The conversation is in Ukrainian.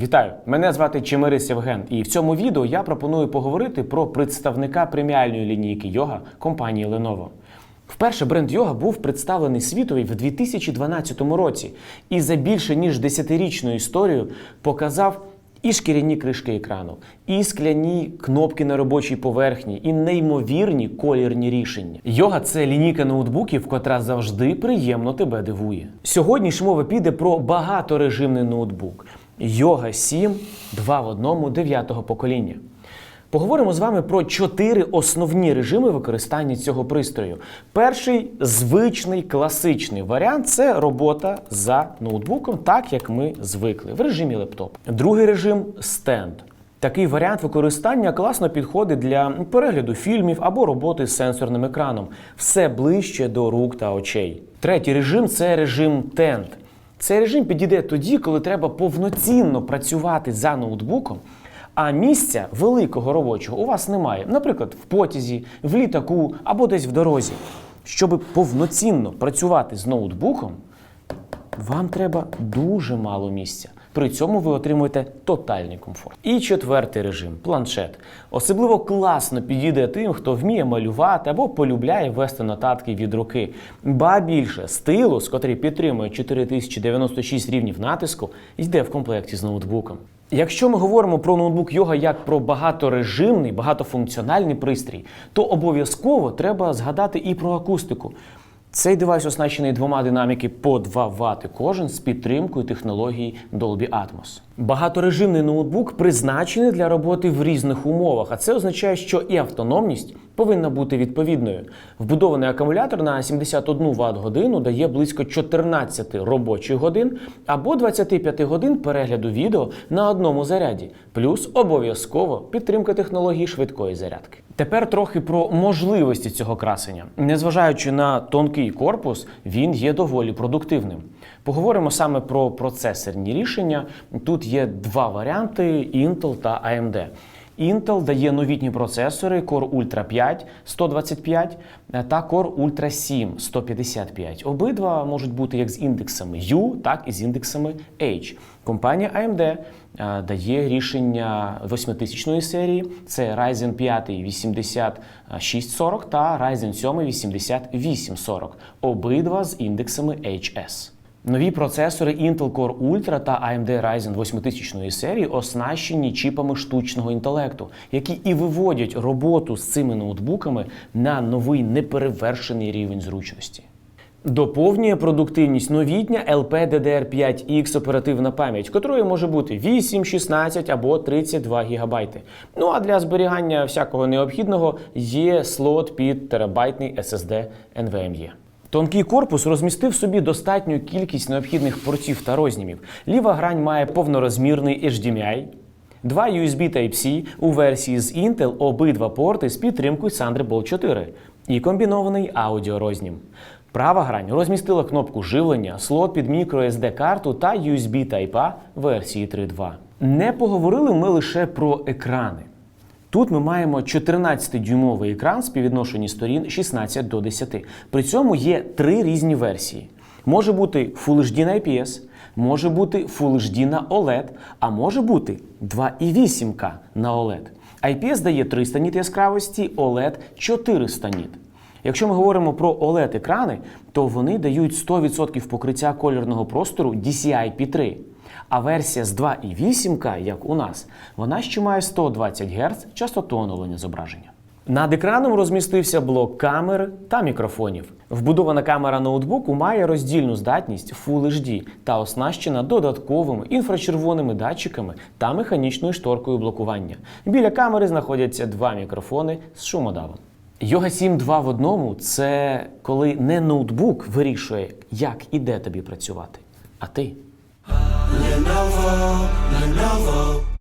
Вітаю! Мене звати Чемирис Євген, і в цьому відео я пропоную поговорити про представника преміальної лінійки йога компанії Lenovo. Вперше бренд йога був представлений світові в 2012 році і за більше ніж десятирічну історію показав і шкіряні кришки екрану, і скляні кнопки на робочій поверхні, і неймовірні колірні рішення. Йога це лінійка ноутбуків, котра завжди приємно тебе дивує. Сьогодні ж мова піде про багаторежимний ноутбук. Йога 7 2 в одному 9-го покоління. Поговоримо з вами про чотири основні режими використання цього пристрою. Перший звичний класичний варіант це робота за ноутбуком, так як ми звикли, в режимі лептоп. Другий режим стенд. Такий варіант використання класно підходить для перегляду фільмів або роботи з сенсорним екраном. Все ближче до рук та очей. Третій режим це режим тент. Цей режим підійде тоді, коли треба повноцінно працювати за ноутбуком, а місця великого робочого у вас немає. Наприклад, в потязі, в літаку або десь в дорозі. Щоб повноцінно працювати з ноутбуком, вам треба дуже мало місця. При цьому ви отримуєте тотальний комфорт. І четвертий режим планшет. Особливо класно підійде тим, хто вміє малювати або полюбляє вести нотатки від руки. Ба більше стилус, котрий підтримує 4096 рівнів натиску, йде в комплекті з ноутбуком. Якщо ми говоримо про ноутбук йога як про багаторежимний, багатофункціональний пристрій, то обов'язково треба згадати і про акустику. Цей девайс оснащений двома динаміки по 2 Вт кожен з підтримкою технології Dolby Atmos. Багаторежимний ноутбук призначений для роботи в різних умовах, а це означає, що і автономність повинна бути відповідною. Вбудований акумулятор на 71 Вт годину дає близько 14 робочих годин або 25 годин перегляду відео на одному заряді, плюс обов'язково підтримка технології швидкої зарядки. Тепер трохи про можливості цього красення. Незважаючи на тонкий корпус, він є доволі продуктивним. Поговоримо саме про процесорні рішення. Тут є два варіанти: Intel та AMD. Intel дає новітні процесори Core Ultra 5 125 та Core Ultra 7 155. Обидва можуть бути як з індексами U, так і з індексами H. Компанія AMD е, дає рішення 8000 серії. Це Ryzen 5 8640 та Ryzen 7 8840. Обидва з індексами HS. Нові процесори Intel Core Ultra та AMD Ryzen 8000 серії оснащені чіпами штучного інтелекту, які і виводять роботу з цими ноутбуками на новий неперевершений рівень зручності. Доповнює продуктивність новітня LPDDR5X оперативна пам'ять, котрою може бути 8, 16 або 32 ГБ. Ну а для зберігання всякого необхідного є слот під терабайтний SSD NVMe. Тонкий корпус розмістив собі достатню кількість необхідних портів та рознімів. Ліва грань має повнорозмірний HDMI, два USB Type-C у версії з Intel обидва порти з підтримкою Thunderbolt 4 і комбінований аудіорознім. Права грань розмістила кнопку живлення, слот під microSD карту та USB Type-A версії 3.2. Не поговорили ми лише про екрани. Тут ми маємо 14-дюймовий екран з співвідношенні сторін 16 до 10. При цьому є три різні версії. Може бути Full HD на IPS, може бути Full HD на OLED, а може бути 2,8К на OLED. IPS дає 300 ніт яскравості, OLED 400 ніт. Якщо ми говоримо про OLED-екрани, то вони дають 100% покриття кольорного простору DCI-P3. А версія з 2,8К, як у нас, вона ще має 120 Гц частоту оновлення зображення. Над екраном розмістився блок камер та мікрофонів. Вбудована камера ноутбуку має роздільну здатність Full HD та оснащена додатковими інфрачервоними датчиками та механічною шторкою блокування. Біля камери знаходяться два мікрофони з шумодавом. Йога 7 2 в одному це коли не ноутбук вирішує, як і де тобі працювати, а ти. Lenovo, Lenovo.